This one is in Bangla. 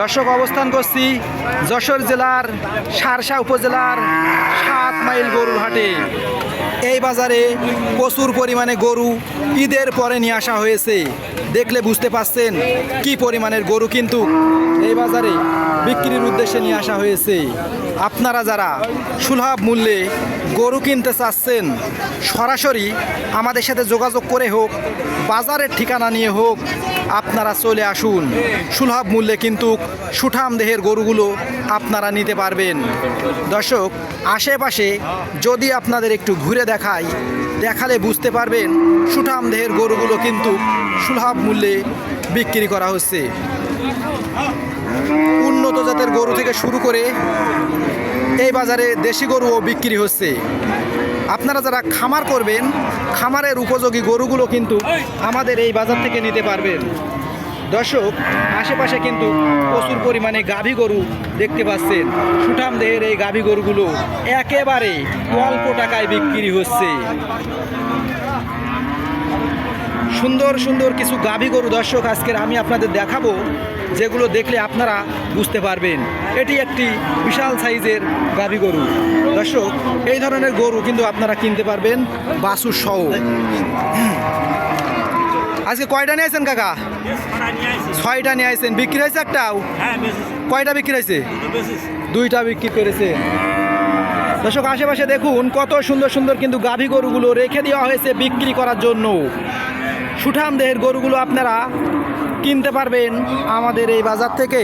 দর্শক, অবস্থান করছি যশোর জেলার সারসা উপজেলার সাত মাইল গরুর হাটে। এই বাজারে প্রচুর পরিমাণে গরু ঈদের পরে নিয়ে আসা হয়েছে। দেখলে বুঝতে পাচ্ছেন কি পরিমাণের গরু কিন্তু এই বাজারে বিক্রির উদ্দেশ্যে নিয়ে আসা হয়েছে। আপনারা যারা সুলভ মূল্যে গরু কিনতে চাচ্ছেন, সরাসরি আমাদের সাথে যোগাযোগ করে হোক, বাজারের ঠিকানা নিয়ে হোক আপনারা চলে আসুন। সুলভ মূল্যে কিন্তু সুঠাম দেহের গরুগুলো আপনারা নিতে পারবেন। দর্শক, আশেপাশে যদি আপনাদের একটু ঘুরে দেখাই, দেখালে বুঝতে পারবেন সুঠাম দেহের গরুগুলো কিন্তু সুলভ মূল্যে বিক্রি করা হচ্ছে। উন্নত জাতের গরু থেকে শুরু করে এই বাজারে দেশি গরুও বিক্রি হচ্ছে। আপনারা যারা খামার করবেন, খামারের উপযোগী গরুগুলো কিন্তু আমাদের এই বাজার থেকে নিতে পারবেন। দর্শক, আশেপাশে কিন্তু প্রচুর পরিমাণে গাভী গরু দেখতে পাচ্ছেন। সুঠাম দেহের এই গাভী গরুগুলো একেবারে অল্প টাকায় বিক্রি হচ্ছে। সুন্দর সুন্দর কিছু গাভী গরু দর্শক আজকের আমি আপনাদের দেখাবো, যেগুলো দেখলে আপনারা বুঝতে পারবেন। এটি একটি বিশাল সাইজের গাভী গরু। দর্শক, এই ধরনের গরু কিন্তু আপনারা কিনতে পারবেন বাসুর সহ। আজকে কয়টা নিয়ে আসেন কাকা? ছয়টা নিয়ে আসেন বিক্রি হয়েছে একটাও? কয়টা বিক্রি হয়েছে? দুইটা বিক্রি করেছে। দর্শক, আশেপাশে দেখুন কত সুন্দর সুন্দর কিন্তু গাভী গরুগুলো রেখে দেওয়া হয়েছে বিক্রি করার জন্য। সুঠাম দেহের গরুগুলো আপনারা কিনতে পারবেন আমাদের এই বাজার থেকে।